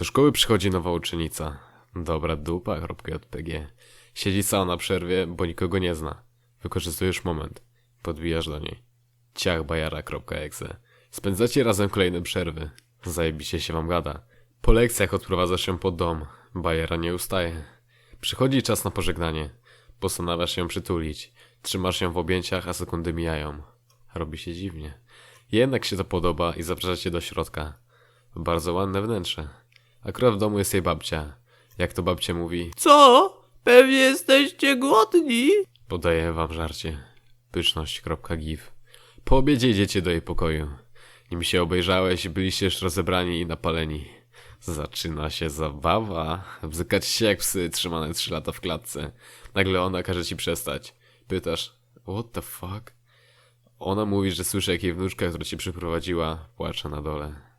Do szkoły przychodzi nowa uczennica. Dobra dupa.jpg. Siedzi cała na przerwie, bo nikogo nie zna. Wykorzystujesz moment. Podbijasz do niej. Ciach bajara.exe. Spędzacie razem kolejne przerwy. Zajebiście się wam gada. Po lekcjach odprowadzasz się pod dom. Bajera nie ustaje. Przychodzi czas na pożegnanie. Postanawiasz ją przytulić. Trzymasz ją w objęciach, a sekundy mijają. Robi się dziwnie. Jednak się to podoba i zapraszacie do środka. Bardzo ładne wnętrze. Akurat w domu jest jej babcia. Jak to babcia mówi, Co? Pewnie jesteście głodni? podaję wam żarcie. Pyszność.gif. Po obiedzie idziecie do jej pokoju. Nim się obejrzałeś, byliście już rozebrani i napaleni. Zaczyna się zabawa. Bzykacie się jak psy trzymane trzy lata w klatce. Nagle ona każe ci przestać. Pytasz, what the fuck? Ona mówi, że słyszy jak jej wnuczka, która ci przyprowadziła, płacze na dole.